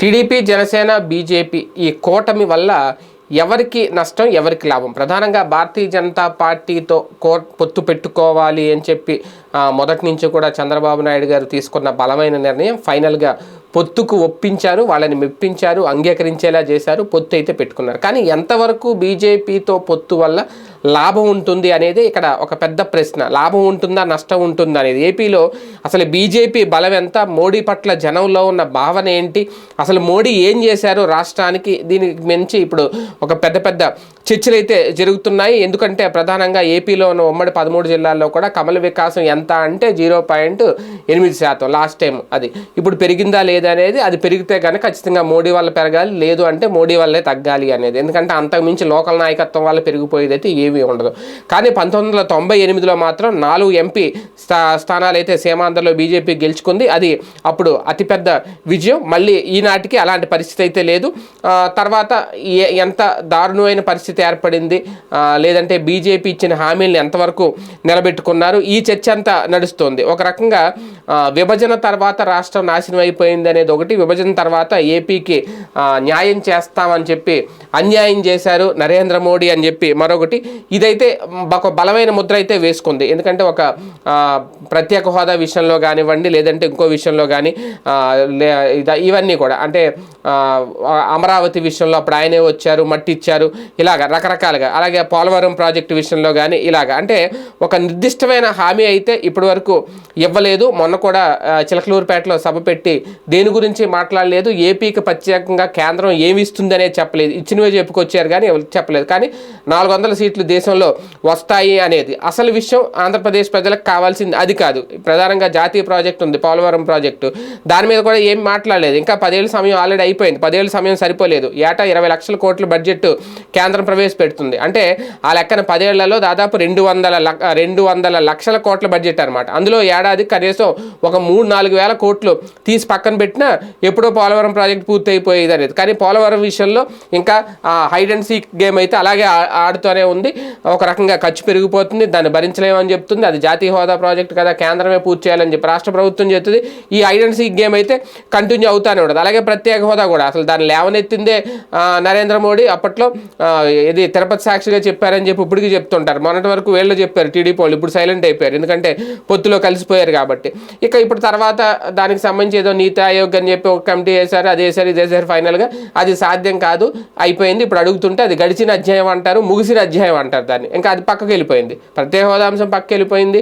TDP Janasena BJP ఈ కూటమి వల్ల ఎవరికి నష్టం ఎవరికి లాభం? ప్రధానంగా భారతీయ జనతా పార్టీతో కో పొత్తు పెట్టుకోవాలి అని చెప్పి మొదటి నుంచి కూడా చంద్రబాబు నాయుడు గారు తీసుకున్న బలమైన నిర్ణయం ఫైనల్గా పొత్తుకు ఒప్పించారు వాళ్ళని మెప్పించారు అంగీకరించేలా చేశారు పొత్తు అయితే పెట్టుకున్నారు. కానీ ఎంతవరకు బీజేపీతో పొత్తు వల్ల లాభం ఉంటుంది అనేది ఇక్కడ ఒక పెద్ద ప్రశ్న. లాభం ఉంటుందా నష్టం ఉంటుందా అనేది. ఏపీలో అసలు బీజేపీ బలం ఎంత మోడీ పట్ల జనంలో ఉన్న భావన ఏంటి? అసలు మోడీ ఏం చేశారు రాష్ట్రానికి? దీనికి మించి ఇప్పుడు ఒక పెద్ద పెద్ద చర్చలు అయితే జరుగుతున్నాయి. ఎందుకంటే ప్రధానంగా ఏపీలో ఉన్న ఉమ్మడి పదమూడు జిల్లాల్లో కూడా కమల వికాసం ఎంత అంటే జీరో పాయింట్ ఎనిమిది శాతం లాస్ట్ టైం అది. ఇప్పుడు పెరిగిందా లేదా అనేది అది పెరిగితే కనుక ఖచ్చితంగా మోడీ వల్ల పెరగాలి లేదు అంటే మోడీ వల్లే తగ్గాలి అనేది. ఎందుకంటే అంతకుమించి లోకల్ నాయకత్వం వల్ల పెరిగిపోయేది అయితే ఏవి ఉండదు. కానీ పంతొమ్మిది వందల తొంభై ఎనిమిదిలో మాత్రం నాలుగు ఎంపీ స్థా స్థానాలైతే సీమాంధ్రలో బీజేపీ గెలుచుకుంది. అది అప్పుడు అతిపెద్ద విజయం. మళ్ళీ ఈనాటికి అలాంటి పరిస్థితి అయితే లేదు. తర్వాత ఏ- ఎంత దారుణమైన పరిస్థితి ఏర్పడింది? లేదంటే బీజేపీ ఇచ్చిన హామీలను ఎంతవరకు నిలబెట్టుకున్నారు? ఈ చర్చ అంతా నడుస్తోంది. ఒక రకంగా విభజన తర్వాత రాష్ట్రం నాశనం అయిపోయింది అనేది ఒకటి. విభజన తర్వాత ఏపీకి న్యాయం చేస్తామని చెప్పి అన్యాయం చేశారు నరేంద్ర మోడీ అని చెప్పి మరొకటి. ఇదైతే ఒక బలమైన ముద్ర అయితే వేసుకుంది. ఎందుకంటే ఒక ప్రత్యేక హోదా విషయంలో కానివ్వండి లేదంటే ఇంకో విషయంలో కానీ లే- ఇవన్నీ కూడా. అంటే అమరావతి విషయంలో అప్పుడు ఆయనే వచ్చారు మట్టి ఇచ్చారు ఇలాగ రకరకాలుగా. అలాగే పోలవరం ప్రాజెక్టు విషయంలో కానీ ఇలాగ. అంటే ఒక నిర్దిష్టమైన హామీ అయితే ఇప్పటి వరకు ఇవ్వలేదు. మొన్న కూడా చిలకలూరుపేటలో సభ పెట్టి దేని గురించి మాట్లాడలేదు ఏపీకి ప్రత్యేకంగా కేంద్రం ఏమి ఇస్తుందనే చెప్పలేదు. ఇచ్చినవే చెప్పుకొచ్చారు కానీ చెప్పలేదు. కానీ నాలుగు వందల సీట్లు దేశంలో వస్తాయి అనేది. అసలు విషయం ఆంధ్రప్రదేశ్ ప్రజలకు కావాల్సింది అది కాదు. ప్రధానంగా జాతీయ ప్రాజెక్టు ఉంది పోలవరం ప్రాజెక్టు. దాని మీద కూడా ఏం మాట్లాడలేదు. ఇంకా పదేళ్ళ సమయం ఆల్రెడీ అయిపోయింది. పదేళ్ళ సమయం సరిపోలేదు. ఏటా ఇరవై లక్షల కోట్ల బడ్జెట్ కేంద్రం ప్రవేశపెడుతుంది. అంటే ఆ లెక్కన పదేళ్ళలో దాదాపు రెండు వందల రెండు వందల లక్షల కోట్ల బడ్జెట్ అనమాట అందులో ఏడాది కనీసం ఒక మూడు నాలుగు వేల కోట్లు తీసి పక్కన పెట్టినా ఎప్పుడో పోలవరం ప్రాజెక్ట్ పూర్తి అయిపోయేది అనేది. కానీ పోలవరం విషయంలో ఇంకా హైడ్ అండ్ సీక్ గేమ్ అయితే అలాగే ఆడుతూనే ఉంది. ఒక రకంగా ఖర్చు పెరిగిపోతుంది దాన్ని భరించలేమని చెప్తుంది. అది జాతీయ హోదా ప్రాజెక్ట్ కదా కేంద్రమే పూర్తి చేయాలని చెప్పి రాష్ట్ర ప్రభుత్వం చెప్తుంది. ఈ హైడ్ గేమ్ అయితే కంటిన్యూ అవుతానే ఉండదు అలాగే ప్రత్యేక హోదా కూడా. అసలు దాన్ని లేవనెత్తిందే నరేంద్ర మోడీ. అప్పట్లో ఇది తిరుపతి సాక్షిగా చెప్పారని చెప్పి ఇప్పటికీ చెప్తుంటారు. మొన్నటి వరకు వీళ్ళు చెప్పారు టీడీపీ వాళ్ళు ఇప్పుడు సైలెంట్ అయిపోయారు. ఎందుకంటే పొత్తులో కలిసిపోయారు కాబట్టి. ఇక ఇప్పుడు తర్వాత దానికి సంబంధించి ఏదో నీతి ఆయోగ్ అని చెప్పి ఒక కమిటీ వేశారు అది వేశారు ఇది వేశారు. ఫైనల్గా అది సాధ్యం కాదు అయిపోయింది. ఇప్పుడు అడుగుతుంటే అది గడిచిన అధ్యాయం అంటారు ముగిసిన అధ్యాయం అంటారు. దాన్ని. ఇంకా అది పక్కకు వెళ్ళిపోయింది. ప్రత్యేక హోదా అంశం పక్కకి వెళ్ళిపోయింది.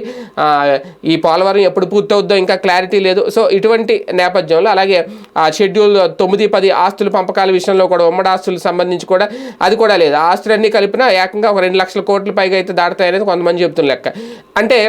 ఈ పోలవరం ఎప్పుడు పూర్తవుద్దో ఇంకా క్లారిటీ లేదు. సో ఇటువంటి నేపథ్యంలో అలాగే ఆ షెడ్యూల్ తొమ్మిది పది ఆస్తుల పంపకాల విషయంలో కూడా ఉమ్మడి ఆస్తులకు సంబంధించి కూడా అది కూడా లేదు. ఆస్తులన్నీ కలిపినా ఏకంగా ఒక రెండు లక్షల కోట్ల పైగా అయితే దాటుతాయి అనేది కొంతమంది చెప్తున్న లెక్క. అంటే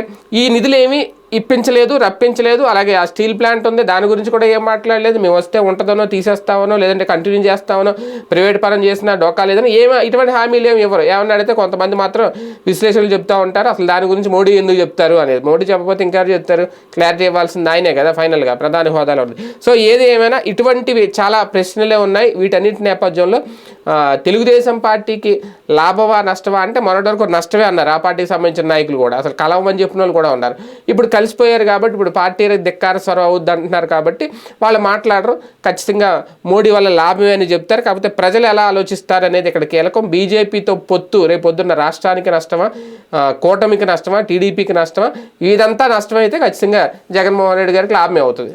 ఈ నిధులు ఏమి ఇప్పించలేదు రప్పించలేదు. అలాగే ఆ స్టీల్ ప్లాంట్ ఉంది. దాని గురించి కూడా ఏం మాట్లాడలేదు. మేము వస్తే ఉంటుందనో తీసేస్తామనో లేదంటే కంటిన్యూ చేస్తామనో ప్రైవేట్ పరం చేసినా డోకా లేదని ఏమి ఇటువంటి హామీలు ఏమి ఇవ్వరు. ఏమన్నా అడిగితే కొంతమంది మాత్రం విశ్లేషణలు చెప్తా ఉంటారు. అసలు దాని గురించి మోడీ ఎందుకు చెప్తారు అనేది. మోడీ చెప్పకపోతే ఇంకా చెప్తారు? క్లారిటీ ఇవ్వాల్సింది ఆయనే కదా ఫైనల్గా ప్రధాని హోదాలో ఉంది. సో ఏది ఏమైనా ఇటువంటివి చాలా ప్రశ్నలే ఉన్నాయి. వీటన్నిటి నేపథ్యంలో తెలుగుదేశం పార్టీకి లాభవా నష్టమా అంటే మొన్నటి వరకు నష్టమే అన్నారు. ఆ పార్టీకి సంబంధించిన నాయకులు కూడా. అసలు కలవమని చెప్పిన వాళ్ళు కూడా ఉన్నారు. ఇప్పుడు కలిసిపోయారు కాబట్టి ఇప్పుడు పార్టీ ధిక్కార స్వరం అవుద్ది అంటున్నారు కాబట్టి వాళ్ళు మాట్లాడరు. ఖచ్చితంగా మోడీ వల్ల లాభమే అని చెప్తారు. కాకపోతే ప్రజలు ఎలా ఆలోచిస్తారు అనేది ఇక్కడ కీలకం. బీజేపీతో పొత్తు రేపు పొద్దున్న రాష్ట్రానికి నష్టమా కూటమికి నష్టమా టీడీపీకి నష్టమా ఇదంతా నష్టమైతే ఖచ్చితంగా జగన్మోహన్ రెడ్డి గారికి లాభమే అవుతుంది.